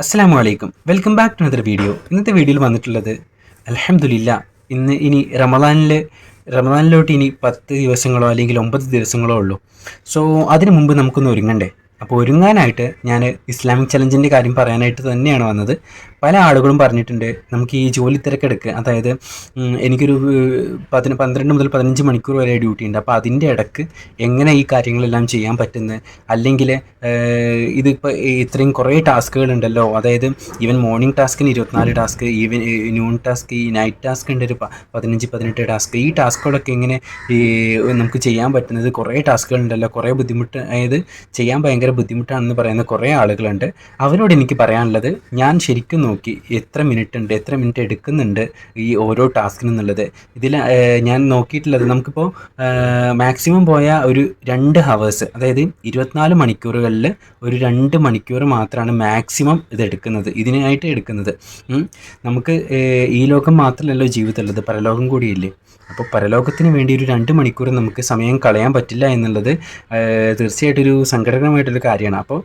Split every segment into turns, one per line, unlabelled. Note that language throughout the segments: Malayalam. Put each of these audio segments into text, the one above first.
അസ്സാം വലൈക്കും welcome back to another video. ഇന്നത്തെ വീഡിയോയിൽ വന്നിട്ടുള്ളത് അലഹമുല്ല ഇന്ന് ഇനി റമദാനിൽ റമദാനിലോട്ട് ഇനി പത്ത് ദിവസങ്ങളോ അല്ലെങ്കിൽ ഒമ്പത് ദിവസങ്ങളോ ഉള്ളൂ. സോ അതിനു മുമ്പ് നമുക്കൊന്ന് ഒരുങ്ങണ്ടേ? അപ്പോൾ ഒരുങ്ങാനായിട്ട് ഞാൻ ഇസ്ലാമിക് ചലഞ്ചിന്റെ കാര്യം പറയാനായിട്ട് തന്നെയാണ് വന്നത്. പല ആളുകളും പറഞ്ഞിട്ടുണ്ട് നമുക്ക് ഈ ജോലി തിരക്കെടുക്ക് അതായത് എനിക്കൊരു പതിന പന്ത്രണ്ട് മുതൽ പതിനഞ്ച് മണിക്കൂർ വരെ ഡ്യൂട്ടി ഉണ്ട്. അപ്പോൾ അതിന്റെ ഇടയ്ക്ക് എങ്ങനെ ഈ കാര്യങ്ങളെല്ലാം ചെയ്യാൻ പറ്റുന്നത്? അല്ലെങ്കിൽ ഇതിപ്പോൾ ഇത്രയും കുറേ ടാസ്കുകൾ ഉണ്ടല്ലോ അതായത് ഈവൻ മോർണിംഗ് ടാസ്കിന് ഇരുപത്തിനാല് ടാസ്ക് ഈവൻ നൂൺ ടാസ്ക് ഈ നൈറ്റ് ടാസ്ക് ഉണ്ട് ഒരു പതിനഞ്ച് പതിനെട്ട് ടാസ്ക്. ഈ ടാസ്കുകളൊക്കെ എങ്ങനെ നമുക്ക് ചെയ്യാൻ പറ്റുന്നത്? കുറേ ടാസ്കുകൾ ഉണ്ടല്ലോ കുറേ ബുദ്ധിമുട്ട് അതായത് ചെയ്യാൻ ഭയങ്കര ബുദ്ധിമുട്ടാണെന്ന് പറയുന്ന കുറേ ആളുകളുണ്ട്. അവരോട് എനിക്ക് പറയാനുള്ളത് ഞാൻ ശരിക്കും നോക്കി എത്ര മിനിറ്റ് ഉണ്ട് എത്ര മിനിറ്റ് എടുക്കുന്നുണ്ട് ഈ ഓരോ ടാസ്കിനും എന്നുള്ളത് ഇതിൽ ഞാൻ നോക്കിയിട്ടുള്ളത് നമുക്കിപ്പോൾ മാക്സിമം പോയ ഒരു രണ്ട് ഹവേഴ്സ് അതായത് ഇരുപത്തിനാല് മണിക്കൂറുകളിൽ ഒരു രണ്ട് മണിക്കൂർ മാത്രമാണ് മാക്സിമം ഇത് എടുക്കുന്നത് ഇതിനായിട്ട് എടുക്കുന്നത്. നമുക്ക് ഈ ലോകം മാത്രമല്ലല്ലോ ജീവിതമുള്ളത് പരലോകം കൂടിയില്ലേ? അപ്പോൾ പരലോകത്തിന് വേണ്ടി ഒരു രണ്ട് മണിക്കൂർ നമുക്ക് സമയം കളയാൻ പറ്റില്ല എന്നുള്ളത് തീർച്ചയായിട്ടൊരു തീർച്ചയായിട്ടും ഒരു സങ്കടകരമായിട്ടൊരു കാര്യമാണ്. അപ്പോൾ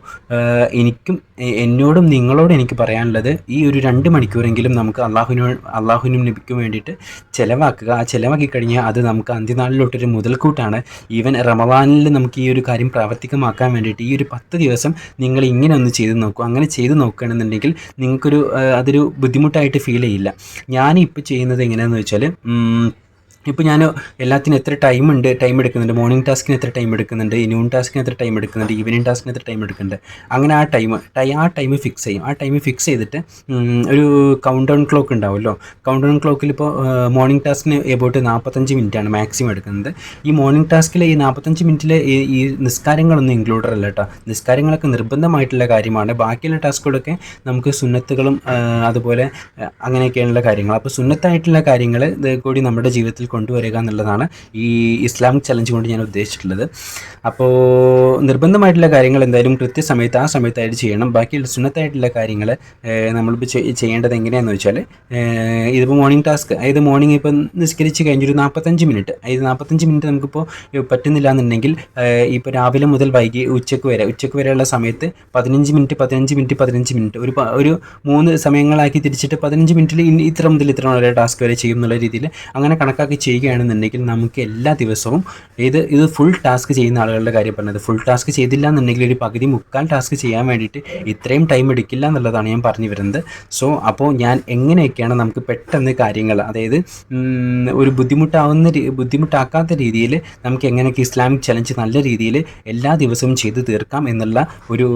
എനിക്കും എന്നോടും നിങ്ങളോടും എനിക്ക് പറയാനുള്ളത് ഈ ഒരു രണ്ട് മണിക്കൂറെങ്കിലും നമുക്ക് അള്ളാഹുവിനോ അള്ളാഹുവിനും നബിക്കും വേണ്ടിയിട്ട് ചിലവാക്കുക. ആ ചിലവാക്കി കഴിഞ്ഞാൽ അത് നമുക്ക് അന്ത്യനാളിലോട്ടൊരു മുതൽക്കൂട്ടാണ്. ഈവൻ റമവാനിൽ നമുക്ക് ഈ ഒരു കാര്യം പ്രാവർത്തികമാക്കാൻ വേണ്ടിയിട്ട് ഈ ഒരു പത്ത് ദിവസം നിങ്ങൾ ഇങ്ങനെ ഒന്ന് ചെയ്ത് നോക്കൂ. അങ്ങനെ ചെയ്ത് നോക്കുകയാണെന്നുണ്ടെങ്കിൽ നിങ്ങൾക്കൊരു അതൊരു ബുദ്ധിമുട്ടായിട്ട് ഫീൽ ചെയ്യില്ല. ഞാനിപ്പോൾ ചെയ്യുന്നത് എങ്ങനെയാണെന്ന് വെച്ചാൽ ഇപ്പോൾ ഞാൻ എല്ലാത്തിനും എത്ര ടൈം ഉണ്ട് ടൈം എടുക്കുന്നുണ്ട്? മോർണിംഗ് ടാസ്കിന് എത്ര ടൈം എടുക്കുന്നുണ്ട്? നൂൺ ടാസ്കിന് എത്ര ടൈം എടുക്കുന്നുണ്ട്? ഈവനിങ് ടാസ്കിന് എത്ര ടൈം എടുക്കുന്നുണ്ട്? അങ്ങനെ ആ ടൈം ടൈ ആ ടൈം ഫിക്സ് ചെയ്യും. ആ ടൈം ഫിക്സ് ചെയ്തിട്ട് ഒരു കൗണ്ട് ഡൗൺ ക്ലോക്ക് ഉണ്ടാവുമല്ലോ കൗണ്ട് ഡൗൺ ക്ലോക്കിൽ ഇപ്പോൾ മോർണിംഗ് ടാസ്കിന് എബൌട്ട് നാൽപ്പത്തഞ്ച് മിനിറ്റാണ് മാക്സിമം എടുക്കുന്നത്. ഈ മോർണിംഗ് ടാസ്കിൽ ഈ നാൽപ്പത്തഞ്ച് മിനിറ്റിൽ ഈ നിസ്കാരങ്ങളൊന്നും ഇൻക്ലൂഡഡ് അല്ല കേട്ടോ നിസ്കാരങ്ങളൊക്കെ നിർബന്ധമായിട്ടുള്ള കാര്യമാണ്. ബാക്കിയുള്ള ടാസ്കുകളൊക്കെ നമുക്ക് സുന്നത്തുകളും അതുപോലെ അങ്ങനെയൊക്കെയുള്ള കാര്യങ്ങൾ. അപ്പോൾ സുന്നത്തായിട്ടുള്ള കാര്യങ്ങൾ കൂടി നമ്മുടെ ജീവിതത്തിൽ കൊണ്ടുവരിക എന്നുള്ളതാണ് ഈ ഇസ്ലാമിക് ചലഞ്ച് കൊണ്ട് ഞാൻ ഉദ്ദേശിച്ചിട്ടുള്ളത്. അപ്പോൾ നിർബന്ധമായിട്ടുള്ള കാര്യങ്ങൾ എന്തായാലും കൃത്യസമയത്ത് ആ സമയത്തായിട്ട് ചെയ്യണം. ബാക്കിയുള്ള സുന്നത്തായിട്ടുള്ള കാര്യങ്ങൾ നമ്മളിപ്പോൾ ചെയ്- ചെയ്യേണ്ടത് എങ്ങനെയാണെന്ന് വെച്ചാൽ ഇതിപ്പോൾ മോർണിംഗ് ടാസ്ക് അതായത് മോർണിംഗ് ഇപ്പം നിസ്കരിച്ച് കഴിഞ്ഞൊരു നാൽപ്പത്തഞ്ച് മിനിറ്റ് അതായത് നാൽപ്പത്തഞ്ച് മിനിറ്റ് നമുക്കിപ്പോൾ പറ്റുന്നില്ല എന്നുണ്ടെങ്കിൽ ഇപ്പോൾ രാവിലെ മുതൽ വൈകി ഉച്ചയ്ക്ക് വരെ ഉച്ചയ്ക്ക് വരെയുള്ള സമയത്ത് പതിനഞ്ച് മിനിറ്റ് പതിനഞ്ച് മിനിറ്റ് പതിനഞ്ച് മിനിറ്റ് ഒരു ഒരു മൂന്ന് സമയങ്ങളാക്കി തിരിച്ചിട്ട് പതിനഞ്ച് മിനിറ്റിൽ ഇത്ര മുതൽ ഇത്ര വരെ ടാസ്ക് വരെ ചെയ്യും എന്നുള്ള രീതിയിൽ അങ്ങനെ കണക്കാക്കി ചെയ്യുകയാണെന്നുണ്ടെങ്കിൽ നമുക്ക് എല്ലാ ദിവസവും ഇത് ഇത് ഫുൾ ടാസ്ക് ചെയ്യുന്ന ആളുകളുടെ കാര്യം പറഞ്ഞത്. ഫുൾ ടാസ്ക് ചെയ്തില്ല എന്നുണ്ടെങ്കിൽ ഒരു പകുതി മുക്കാൽ ടാസ്ക് ചെയ്യാൻ വേണ്ടിയിട്ട് ഇത്രയും ടൈം എടുക്കില്ല എന്നുള്ളതാണ് ഞാൻ പറഞ്ഞു വരുന്നത്. സോ അപ്പോൾ ഞാൻ എങ്ങനെയൊക്കെയാണ് നമുക്ക് പെട്ടെന്ന് കാര്യങ്ങൾ അതായത് ഒരു ബുദ്ധിമുട്ടാവുന്ന ബുദ്ധിമുട്ടാക്കാത്ത രീതിയിൽ നമുക്ക് എങ്ങനെയൊക്കെ ഇസ്ലാമിക് ചലഞ്ച് നല്ല രീതിയിൽ എല്ലാ ദിവസവും ചെയ്ത് തീർക്കാം എന്നുള്ള ഒരു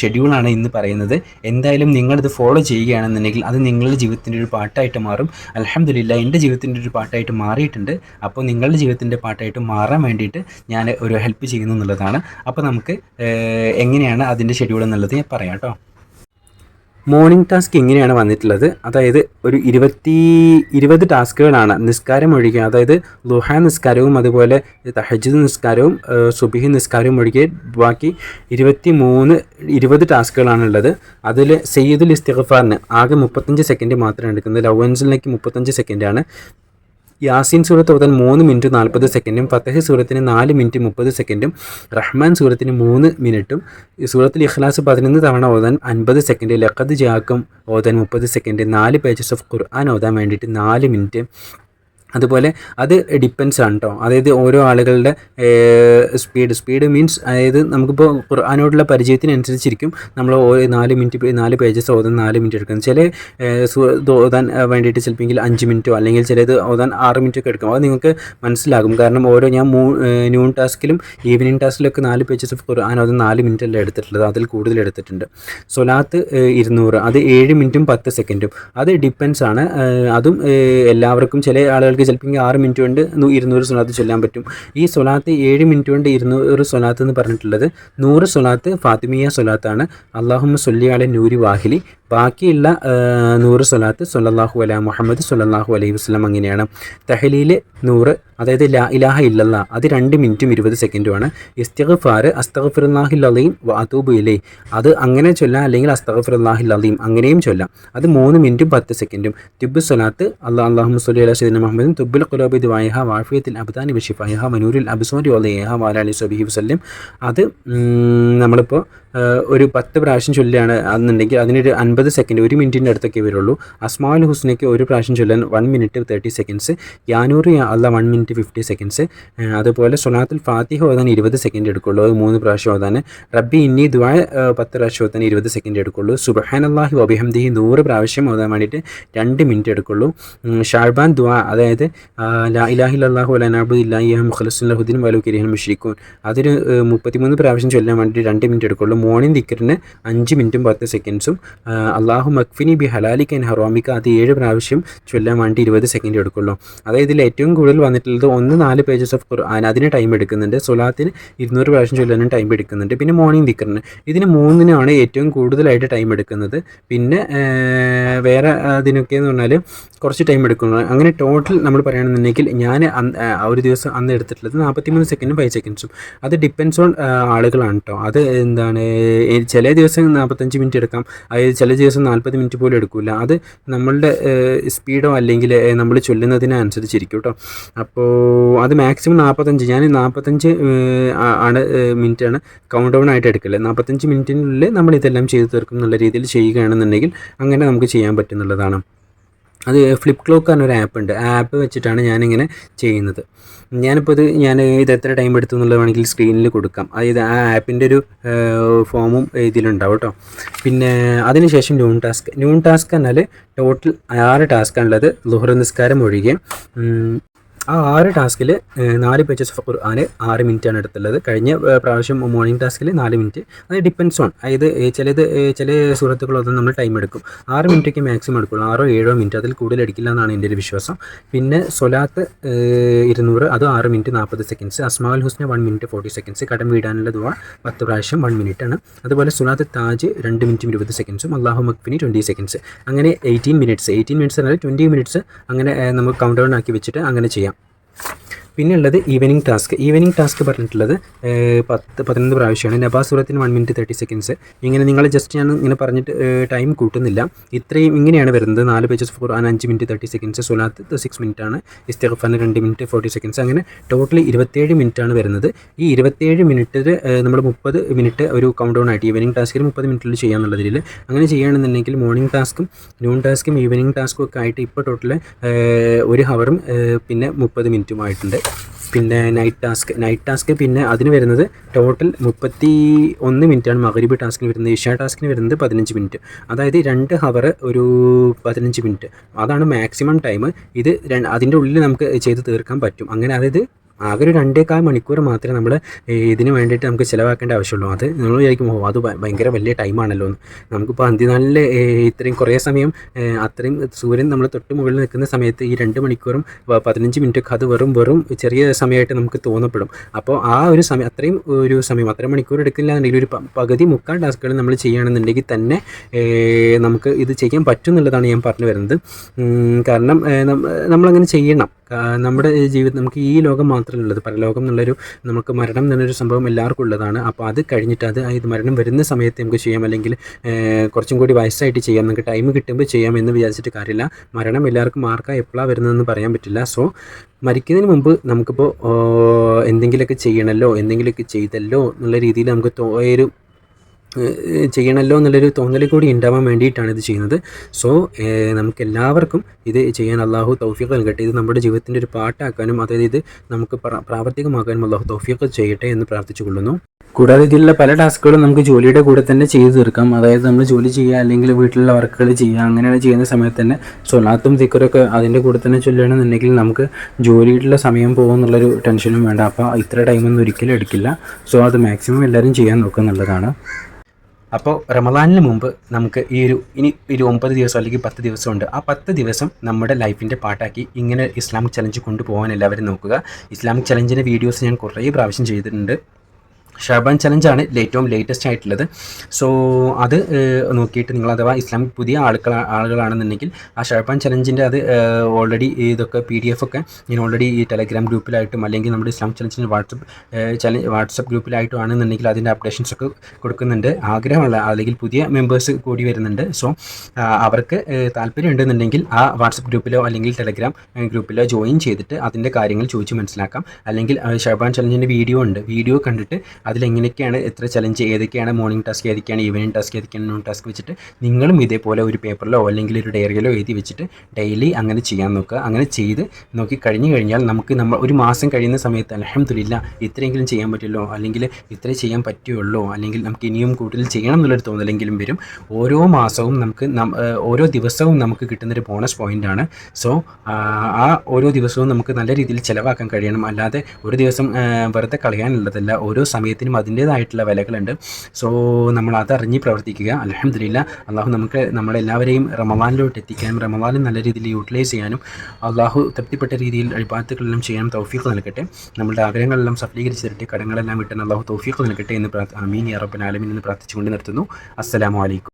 ഷെഡ്യൂളാണ് ഇന്ന് പറയുന്നത്. എന്തായാലും നിങ്ങളിത് ഫോളോ ചെയ്യുകയാണെന്നുണ്ടെങ്കിൽ അത് നിങ്ങളുടെ ജീവിതത്തിന്റെ ഒരു പാട്ടായിട്ട് മാറും. അലഹമില്ല എന്റെ ജീവിതത്തിന്റെ ഒരു പാട്ടായിട്ട് മാറിയിട്ടുണ്ട്. അപ്പോൾ നിങ്ങളുടെ ജീവിതത്തിന്റെ പാട്ടായിട്ട് മാറാൻ വേണ്ടിയിട്ട് ഞാൻ ഒരു ഹെൽപ്പ് ചെയ്യുന്നു എന്നുള്ളതാണ്. അപ്പോൾ നമുക്ക് എങ്ങനെയാണ് അതിന്റെ ഷെഡ്യൂൾ എന്നുള്ളത് ഞാൻ പറയാം കേട്ടോ. മോർണിംഗ് ടാസ്ക് എങ്ങനെയാണ് വന്നിട്ടുള്ളത്. അതായത് ഒരു ഇരുപത്തി ഇരുപത് ടാസ്കുകളാണ് നിസ്കാരം ഒഴികെ അതായത് ലുഹ നിസ്കാരവും അതുപോലെ തഹജിദ് നിസ്കാരവും സുബിഹി നിസ്കാരവും ഒഴികെ ബാക്കി ഇരുപത്തി മൂന്ന് ഇരുപത് ടാസ്കുകളാണുള്ളത്. അതിൽ സയ്യിദുൽ ഇസ്തിഗ്ഫാറിന് ആകെ മുപ്പത്തഞ്ച് സെക്കൻഡ് മാത്രമാണ് എടുക്കുന്നത്. ലവൻസിലേക്ക് മുപ്പത്തഞ്ച് സെക്കൻഡാണ്. യാസീൻ സൂറത്ത് ഓതാൻ മൂന്ന് മിനിറ്റ് നാൽപ്പത് സെക്കൻഡും ഫത്തഹ് സൂറത്തിന് നാല് മിനിറ്റ് മുപ്പത് സെക്കൻഡും റഹ്മാൻ സൂറത്തിന് മൂന്ന് മിനിറ്റും. സൂറത്തിൽ ഇഖ്ലാസ് പതിനൊന്ന് തവണ ഓതാൻ അൻപത് സെക്കൻഡ് ലഖദ് ജാക്കും ഓതാൻ മുപ്പത് സെക്കൻഡ് നാല് പേജസ് ഓഫ് ഖുർആൻ ഓതാൻ വേണ്ടിയിട്ട് നാല് മിനിറ്റ്. അതുപോലെ അത് ഡിപ്പെൻസ് ആണ് കേട്ടോ അതായത് ഓരോ ആളുകളുടെ സ്പീഡ് സ്പീഡ് മീൻസ് അതായത് നമുക്കിപ്പോൾ ഖുർആാനോടുള്ള പരിചയത്തിനനുസരിച്ചിരിക്കും. നമ്മൾ നാല് മിനിറ്റ് നാല് പേജസ് ഓതാൻ നാല് മിനിറ്റ് എടുക്കും ചില ഓതാൻ വേണ്ടിയിട്ട് ചിലപ്പോൾ അഞ്ച് മിനിറ്റോ അല്ലെങ്കിൽ ചിലത് ഓതാൻ ആറ് മിനിറ്റ് ഒക്കെ എടുക്കും. അത് നിങ്ങൾക്ക് മനസ്സിലാകും. കാരണം ഓരോ ഞാൻ മൂ ന്യൂൺ ടാസ്കിലും ഈവനിങ് ടാസ്കിലൊക്കെ നാല് പേജസ് ഓഫ് ഖുർആൻ അത് നാല് മിനിറ്റ് അല്ല എടുത്തിട്ടുള്ളത്. അതിൽ കൂടുതൽ എടുത്തിട്ടുണ്ട്. സൊലാത്ത് ഇരുന്നൂറ്. അത് ഏഴ് മിനിറ്റും പത്ത് സെക്കൻഡും അത് ഡിപ്പെൻസ് ആണ്. അതും എല്ലാവർക്കും ചില ആളുകൾക്ക് ചിലപ്പോൾ ആറ് മിനിറ്റ് കൊണ്ട് ഇരുന്നൂറ് സ്വലാത്ത് ചൊല്ലാൻ പറ്റും. ഈ സ്വലാത്ത് ഏഴ് മിനിറ്റ് കൊണ്ട് ഇരുന്നൂറ് സ്വലാത്ത് എന്ന് പറഞ്ഞിട്ടുള്ളത് നൂറ് സ്വലാത്ത് ഫാത്തിമിയ സ്വലാത്താണ്. അള്ളാഹുമ്മ സൊല്ലി അല നൂരി വാഹിലി ബാക്കിയുള്ള നൂറ് സ്വലാത്ത് സൊല്ലാഹു അല മുഹമ്മദ് സൊല്ലാഹു അലൈഹി വസ്ലം അങ്ങനെയാണ്. തഹലീൽ നൂറ് അതായത് ലാ ഇലാഹ ഇല്ലല്ല അത് രണ്ട് മിനിറ്റും ഇരുപത് സെക്കൻഡുമാണ്. ഇസ്തിഗ്ഫാർ അസ്തഗ്ഫിറുല്ലാഹിൽ അലീം വ അതൂബു ഇലൈ അത് അങ്ങനെ ചൊല്ലാം അല്ലെങ്കിൽ അസ്തഗ്ഫിറുല്ലാഹിൽ അലീം അങ്ങനെയും ചൊല്ലാം. അത് മൂന്ന് മിനിറ്റും പത്ത് സെക്കൻഡും. തിബ് സ്വലാത്ത് അള്ളാ അള്ളാഹു സല്ലി അലാ സയ്യിദിന മുഹമ്മദ് തുബുൽ കുലോബിദ് വായഹ വാഫിയത്തിൽ അബ്ദാനി ബിഷിഫായിഹ മനൂരിൽ അബ്സ്വാരി വലൈഹ വാല അലി സബിഹി വസല്ലം. അത് നമ്മളിപ്പോൾ ഒരു പത്ത് പ്രാവശ്യം ചൊല്ലുകയാണ് എന്നുണ്ടെങ്കിൽ അതിനൊരു അൻപത് സെക്കൻഡ് ഒരു മിനിറ്റിന്റെ അടുത്തൊക്കെ വരുള്ളൂ. അസ്മാൽ ഹുസ്നയ്ക്ക് ഒരു പ്രാവശ്യം ചൊല്ലാൻ വൺ മിനിറ്റ് തേർട്ടി സെക്കൻഡ്സ് യാനൂർ അല്ല വൺ മിനിറ്റ് ഫിഫ്റ്റി സെക്കൻഡ്സ് അതുപോലെ സൊലാത്തുൽ ഫാത്തിഹ ഓതാൻ ഇരുപത് സെക്കൻഡ് എടുക്കുള്ളൂ മൂന്ന് പ്രാവശ്യം ഓതാൻ. റബ്ബി ഇന്നി ദ്വാ പത്ത് പ്രാവശ്യം ഓതാൻ ഇരുപത് സെക്കൻഡ് എടുക്കുള്ളൂ. സുബഹാൻ അള്ളാഹി വബിഹംദിഹി നൂറ് പ്രാവശ്യം ഓതാൻ വേണ്ടിയിട്ട് രണ്ട് മിനിറ്റ് എടുക്കുള്ളൂ. ഷാർബാൻ ദ്വാ അതായത് ലാ ഇലാഹിൽ അള്ളാഹു അലാബു ഇല്ലാഹി മുഖലസുല്ലാഹുദ്ദീൻ വലു കിരിഹൻ അതൊരു മുപ്പത്തിമൂന്ന് പ്രാവശ്യം ചൊല്ലാൻ വേണ്ടിയിട്ട് രണ്ട് മിനിറ്റ് എടുക്കുള്ളൂ. മോർണിംഗ് ദിക്കറിന് അഞ്ച് മിനിറ്റും പത്ത് സെക്കൻഡ്സും അള്ളാഹു മക്ഫിനി ബി ഹലാലിക്ക് ആൻഡ് ഹറോമിക്ക അത് ഏഴ് പ്രാവശ്യം ചൊല്ലാൻ വേണ്ടി ഇരുപത് സെക്കൻഡ് എടുക്കുള്ളൂ. അതായത് ഇതിൽ ഏറ്റവും കൂടുതൽ വന്നിട്ടുള്ളത് ഒന്ന് നാല് പേജസ് ഓഫ് ഖുർആൻ അതിന് ടൈം എടുക്കുന്നുണ്ട്. സുലാത്തിന് ഇരുന്നൂറ് പ്രാവശ്യം ചൊല്ലാനും ടൈം എടുക്കുന്നുണ്ട്. പിന്നെ മോർണിംഗ് ദിക്കറിന് ഇതിന് മൂന്നിനാണ് ഏറ്റവും കൂടുതലായിട്ട് ടൈം എടുക്കുന്നത്. പിന്നെ വേറെ അതിനൊക്കെ എന്ന് പറഞ്ഞാൽ കുറച്ച് ടൈം എടുക്കുന്നു അങ്ങനെ ടോട്ടൽ നമ്മൾ പറയുകയാണെന്നുണ്ടെങ്കിൽ ഞാൻ ഒരു ദിവസം അന്ന് എടുത്തിട്ടുള്ളത് നാൽപ്പത്തി മൂന്ന് സെക്കൻഡും ഫൈവ് സെക്കൻഡ്സും അത് ഡിപ്പെൻസ് ഓൺ ആളുകളാണ് കേട്ടോ അത് എന്താണ് ചില ദിവസം നാൽപ്പത്തഞ്ച് മിനിറ്റ് എടുക്കാം. അതായത് ചില ദിവസം നാൽപ്പത് മിനിറ്റ് പോലും എടുക്കില്ല അത് നമ്മളുടെ സ്പീഡോ അല്ലെങ്കിൽ നമ്മൾ ചൊല്ലുന്നതിനനുസരിച്ചിരിക്കും കേട്ടോ അപ്പോൾ അത് മാക്സിമം നാൽപ്പത്തഞ്ച് ഞാൻ നാൽപ്പത്തഞ്ച് ആണ് മിനിറ്റാണ് കൗണ്ട് ഡൗൺ ആയിട്ട് എടുക്കൽ. നാൽപ്പത്തഞ്ച് മിനിറ്റിനുള്ളിൽ നമ്മൾ ഇതെല്ലാം ചെയ്തു തീർക്കും എന്നുള്ള രീതിയിൽ ചെയ്യുകയാണെന്നുണ്ടെങ്കിൽ അങ്ങനെ നമുക്ക് ചെയ്യാൻ പറ്റുന്നുള്ളതാണ്. അത് ഫ്ലിപ്പ് ക്ലോക്ക് എന്നൊരു ആപ്പ് ഉണ്ട്. ആ ആപ്പ് വെച്ചിട്ടാണ് ഞാനിങ്ങനെ ചെയ്യുന്നത്. ഞാനിപ്പോൾ ഇത് ഞാൻ ഇത് എത്ര ടൈം എടുത്തു എന്നുള്ളത് വേണമെങ്കിൽ സ്ക്രീനിൽ കൊടുക്കാം. അതായത് ആ ആപ്പിന്റെ ഒരു ഫോമും ഇതിലുണ്ടാവും കേട്ടോ. പിന്നെ അതിനുശേഷം ന്യൂൺ ടാസ്ക് ന്യൂൺ ടാസ്ക് എന്നാൽ ടോട്ടൽ ആറ് ടാസ്ക്കാണുള്ളത് ലുഹർ നിസ്കാരം ഒഴികെ. ആ ആറ് ടാസ്കിൽ നാല് പേജസ് ഓഫ് ഖുർആൻ ആറ് മിനിറ്റാണ് എടുത്തുള്ളത്. കഴിഞ്ഞ പ്രാവശ്യം മോർണിംഗ് ടാസ്കിൽ നാല് മിനിറ്റ് അത് ഡിപ്പെൻസ് ഓൺ അതായത് ചിലത് ചില സുഹൃത്തുക്കളൊന്നും നമ്മൾ ടൈം എടുക്കും. ആറ് മിനിറ്റൊക്കെ മാക്സിമം എടുക്കുള്ളൂ. ആറോ ഏഴോ മിനിറ്റ് അതിൽ കൂടുതൽ എടുക്കില്ല എന്നാണ് എന്റെ ഒരു വിശ്വാസം. പിന്നെ സൊലാത്ത് ഇരുന്നൂറ് അത് ആറ് മിനിറ്റ് നാൽപ്പത് സെക്കൻഡ്സ് അസ്മാൽ ഹുസ്ന വൺ മിനിറ്റ് ഫോർട്ടി സെക്കൻഡ്സ് കടം വീടാനുള്ള ദുവ പത്ത് പ്രാവശ്യം വൺ മിനിറ്റ് ആണ്. അതുപോലെ സുലാത്ത് താജ് രണ്ട് മിനിറ്റും ഇരുപത് സെക്കൻഡ്സും അള്ളാഹു മക്ഫിനി ട്വന്റി സെക്കൻഡ്സ് അങ്ങനെ എയ്റ്റീൻ മിനിറ്റ്സ് എയ്റ്റീൻ മിനിറ്റ്സ് എന്നാൽ ട്വന്റി മിനിറ്റ്സ് അങ്ങനെ നമുക്ക് കൗണ്ട് ഡൗൺ ആക്കി വെച്ചിട്ട് അങ്ങനെ ചെയ്യാം. പിന്നെ ഉള്ളത് ഈവനിങ് ടാസ്ക് ഈവനിങ് ടാസ്ക് പറഞ്ഞിട്ടുള്ളത് പത്ത് പതിനൊന്ന് പ്രാവശ്യമാണ്. നബാസുറത്തിന് വൺ മിനിറ്റ് തേർട്ടി സെക്കൻഡ്സ് ഇങ്ങനെ നിങ്ങൾ ജസ്റ്റ് ഞാൻ ഇങ്ങനെ പറഞ്ഞിട്ട് ടൈം കൂട്ടുന്നില്ല. ഇത്രയും ഇങ്ങനെയാണ് വരുന്നത്. നാല് പേജസ് ഫോർ അഞ്ച് മിനിറ്റ് തേർട്ടി സെക്കൻഡ്സ് സുലാത്ത് സിക്സ് മിനിറ്റ് ആണ്. ഇസ്തഫാന് രണ്ട് മിനിറ്റ് ഫോർട്ടി സെക്കൻഡ്സ് അങ്ങനെ ടോട്ടലി ഇരുപത്തേഴ് മിനിറ്റ് ആണ് വരുന്നത്. ഈ ഇരുപത്തേഴ് മിനിറ്റിൽ നമ്മൾ മുപ്പത് മിനിറ്റ് ഒരു കൗണ്ട് ഡൗൺ ആയിട്ട് ഈവനിങ് ടാസ്കിൽ മുപ്പത് മിനിറ്റിൽ ചെയ്യാമെന്നുള്ള രീതിയിൽ. അങ്ങനെ ചെയ്യുകയാണെന്നുണ്ടെങ്കിൽ മോർണിംഗ് ടാസ്കും നൂൺ ടാസ്കും ഈവനിങ് ടാസ്കും ഒക്കെ ആയിട്ട് ഇപ്പോൾ ടോട്ടൽ ഒരു ഹവറും പിന്നെ മുപ്പത് മിനിറ്റുമായിട്ടുണ്ട് പിന്നെ നൈറ്റ് ടാസ്ക് നൈറ്റ് ടാസ്ക് പിന്നെ അതിന് വരുന്നത് ടോട്ടൽ മുപ്പത്തി ഒന്ന് മിനിറ്റാണ് മകരീബ് ടാസ്കിന് വരുന്നത് ഇഷ ടാസ്കിന് വരുന്നത് പതിനഞ്ച് മിനിറ്റ്. അതായത് രണ്ട് ഹവർ ഒരു പതിനഞ്ച് മിനിറ്റ്. അതാണ് മാക്സിമം ടൈം ഇത് അതിന്റെ ഉള്ളിൽ നമുക്ക് ചെയ്ത് തീർക്കാൻ പറ്റും. അങ്ങനെ അതായത് ആകെ ഒരു രണ്ടേകാൽ മണിക്കൂർ മാത്രമേ നമ്മൾ ഇതിന് വേണ്ടിയിട്ട് നമുക്ക് ചിലവാക്കേണ്ട ആവശ്യമുള്ളൂ. അത് നമ്മൾ വിചാരിക്കും അത് ഭയങ്കര വലിയ ടൈമാണല്ലോ എന്ന്. നമുക്കിപ്പോൾ നല്ല ഇത്രയും കുറേ സമയം അത്രയും സൂര്യൻ നമ്മൾ തൊട്ട് മുകളിൽ നിൽക്കുന്ന സമയത്ത് ഈ രണ്ട് മണിക്കൂറും പതിനഞ്ച് മിനിറ്റൊക്കെ അത് വെറും വെറും ചെറിയ സമയമായിട്ട് നമുക്ക് തോന്നപ്പെടും. അപ്പോൾ ആ ഒരു സമയം അത്രയും ഒരു സമയം അത്രയും മണിക്കൂർ എടുക്കില്ല എന്നുണ്ടെങ്കിൽ ഒരു പകുതി മുക്കാൽ ടാസ്കുകൾ നമ്മൾ ചെയ്യുകയാണെന്നുണ്ടെങ്കിൽ തന്നെ നമുക്ക് ഇത് ചെയ്യാൻ പറ്റും എന്നുള്ളതാണ് ഞാൻ പറഞ്ഞു വരുന്നത്. കാരണം നമ്മളങ്ങനെ ചെയ്യണം. നമ്മുടെ ജീവിതം നമുക്ക് ഈ ലോകം മാത്രമല്ല ഉള്ളത്. പരലോകം എന്നുള്ളൊരു നമുക്ക് മരണം എന്നൊരു സംഭവം എല്ലാവർക്കും ഉള്ളതാണ്. അപ്പോൾ അത് കഴിഞ്ഞിട്ട് അത് ഇത് മരണം വരുന്ന സമയത്ത് നമുക്ക് ചെയ്യാം. അല്ലെങ്കിൽ കുറച്ചും കൂടി വയസ്സായിട്ട് ചെയ്യാം. നമുക്ക് ടൈം കിട്ടുമ്പോൾ ചെയ്യാം എന്ന് വിചാരിച്ചിട്ട് കാര്യമില്ല. മരണം എല്ലാവർക്കും ആർക്കാണ് എപ്പോഴാണ് വരുന്നതെന്ന് പറയാൻ പറ്റില്ല. സോ മരിക്കുന്നതിന് മുമ്പ് നമുക്കിപ്പോൾ എന്തെങ്കിലുമൊക്കെ ചെയ്യണമല്ലോ എന്തെങ്കിലുമൊക്കെ ചെയ്തല്ലോ എന്നുള്ള രീതിയിൽ നമുക്ക് ഒരു ചെയ്യണമല്ലോ എന്നുള്ളൊരു തോന്നൽ കൂടി ഉണ്ടാവാൻ വേണ്ടിയിട്ടാണ് ഇത് ചെയ്യുന്നത്. സോ നമുക്ക് എല്ലാവർക്കും ഇത് ചെയ്യാൻ അള്ളാഹു തൗഫീഖ് നൽകട്ടെ. ഇത് നമ്മുടെ ജീവിതത്തിന്റെ ഒരു പാട്ടാക്കാനും അതായത് ഇത് നമുക്ക് പ്രാവർത്തികമാക്കാനും അള്ളാഹു തൗഫീഖ് ചെയ്യട്ടെ എന്ന് പ്രാർത്ഥിച്ചു കൊള്ളുന്നു കൂടാതെ ഇതിലുള്ള പല ടാസ്കുകളും നമുക്ക് ജോലിയുടെ കൂടെ തന്നെ ചെയ്തു തീർക്കാം. അതായത് നമ്മൾ ജോലി ചെയ്യുക അല്ലെങ്കിൽ വീട്ടിലുള്ള വർക്കുകൾ ചെയ്യുക അങ്ങനെയാണ് ചെയ്യുന്ന സമയത്ത് തന്നെ സൊലാത്തും തിക്കറൊക്കെ അതിന്റെ കൂടെ തന്നെ ചൊല്ലുകയാണെന്നുണ്ടെങ്കിൽ നമുക്ക് ജോലിയിലുള്ള സമയം പോകുമെന്നുള്ളൊരു ടെൻഷനും വേണ്ട. അപ്പോൾ ഇത്ര ടൈമൊന്നും ഒരിക്കലും എടുക്കില്ല. സോ അത് മാക്സിമം എല്ലാവരും ചെയ്യാൻ നോക്കുക എന്നുള്ളതാണ്. അപ്പോൾ റമദാനിന് മുമ്പ് നമുക്ക് ഈ ഒരു ഇനി ഒരു ഒമ്പത് ദിവസം അല്ലെങ്കിൽ പത്ത് ദിവസമുണ്ട് ആ പത്ത് ദിവസം നമ്മുടെ ലൈഫിന്റെ പാട്ടാക്കി ഇങ്ങനെ ഇസ്ലാമിക് ചലഞ്ച് കൊണ്ടുപോകാൻ എല്ലാവരും നോക്കുക. ഇസ്ലാമിക് ചലഞ്ചിന്റെ വീഡിയോസ് ഞാൻ കുറേ പ്രാവശ്യം ചെയ്തിട്ടുണ്ട്. ഷർബാൻ ആണ് ഏറ്റവും ലേറ്റസ്റ്റ് ആയിട്ടുള്ളത്. സോ അത് നോക്കിയിട്ട് നിങ്ങൾ അഥവാ ഇസ്ലാമിക് പുതിയ ആളുകൾ ആളുകളാണെന്നുണ്ടെങ്കിൽ ആ ഷർബാൻ ചലഞ്ചിന്റെ അത് ഓൾറെഡി ഇതൊക്കെ പി ഡി എഫ് ഒക്കെ ഞാൻ ഓൾറെഡി ഈ ടെലഗ്രാം ഗ്രൂപ്പിലായിട്ടും അല്ലെങ്കിൽ നമ്മുടെ ഇസ്ലാം ചലഞ്ചിന്റെ വാട്സപ്പ് ചലഞ്ച് വാട്സപ്പ് ഗ്രൂപ്പിലായിട്ടും ആണെന്നുണ്ടെങ്കിൽ അതിന്റെ അപ്ഡേഷൻസ് ഒക്കെ കൊടുക്കുന്നുണ്ട്. ആഗ്രഹമുള്ള അല്ലെങ്കിൽ പുതിയ മെമ്പേഴ്സ് കൂടി വരുന്നുണ്ട്. സോ അവർക്ക് താല്പര്യം ഉണ്ടെന്നുണ്ടെങ്കിൽ ആ വാട്സപ്പ് ഗ്രൂപ്പിലോ അല്ലെങ്കിൽ ടെലഗ്രാം ഗ്രൂപ്പിലോ ജോയിൻ ചെയ്തിട്ട് അതിന്റെ കാര്യങ്ങൾ ചോദിച്ച് മനസ്സിലാക്കാം. അല്ലെങ്കിൽ ഷർബാൻ ചലഞ്ചിന്റെ വീഡിയോ ഉണ്ട്. വീഡിയോ കണ്ടിട്ട് അതിലെങ്ങനെയൊക്കെയാണ് എത്ര ചലഞ്ച് ഏതൊക്കെയാണ് മോർണിംഗ് ടാസ്ക് ഏതൊക്കെയാണ് ഈവനിങ് ടാസ്ക് ഏതൊക്കെയാണ് നോൺ ടാസ്ക് വെച്ചിട്ട് നിങ്ങളും ഇതേപോലെ ഒരു പേപ്പറിലോ അല്ലെങ്കിൽ ഒരു ഡയറിയിലോ എഴുതി വെച്ചിട്ട് ഡെയിലി അങ്ങനെ ചെയ്യാൻ നോക്കുക. അങ്ങനെ ചെയ്ത് നോക്കി കഴിഞ്ഞു കഴിഞ്ഞാൽ നമുക്ക് നമ്മൾ ഒരു മാസം കഴിയുന്ന സമയത്ത് അലഹമില്ല ഇത്രയെങ്കിലും ചെയ്യാൻ പറ്റുമല്ലോ അല്ലെങ്കിൽ ഇത്ര ചെയ്യാൻ പറ്റുള്ളൂ അല്ലെങ്കിൽ നമുക്ക് ഇനിയും കൂടുതൽ ചെയ്യണം എന്നുള്ളൊരു തോന്നലെങ്കിലും വരും. ഓരോ മാസവും നമുക്ക് ഓരോ ദിവസവും നമുക്ക് കിട്ടുന്നൊരു ബോണസ് പോയിന്റാണ് സോ ആ ഓരോ ദിവസവും നമുക്ക് നല്ല രീതിയിൽ ചിലവാക്കാൻ കഴിയണം. അല്ലാതെ ഒരു ദിവസം വെറുതെ കളയാനുള്ളതല്ല. ഓരോ സമയത്തിനും അതിന്റേതായിട്ടുള്ള വിലകളുണ്ട്. സോ നമ്മൾ അതറിഞ്ഞ് പ്രവർത്തിക്കുക. അലഹമില്ല അള്ളാഹു നമുക്ക് നമ്മളെല്ലാവരെയും റമവാനിലോട്ട് എത്തിക്കാനും റമവാനും നല്ല രീതിയിൽ യൂട്ടിലൈസ് ചെയ്യാനും അള്ളാഹു തൃപ്തിപ്പെട്ട രീതിയിൽ അഴിപ്പാത്തുകളെല്ലാം ചെയ്യാനും തൗഫീഖ് നൽകട്ടെ. നമ്മുടെ ആഗ്രഹങ്ങളെല്ലാം സഫലീകരിച്ച് തരട്ടെ. കടങ്ങളെല്ലാം വിട്ടാൻ അള്ളാഹു തൗഫീഖ് നൽകട്ടെ എന്ന് പ്രാർത്ഥ അമീൻ അറബൻ ആലമീൻ എന്ന് പ്രാർത്ഥിച്ചുകൊണ്ട് നിർത്തുന്നു. അസ്സലാമു അലൈക്കും.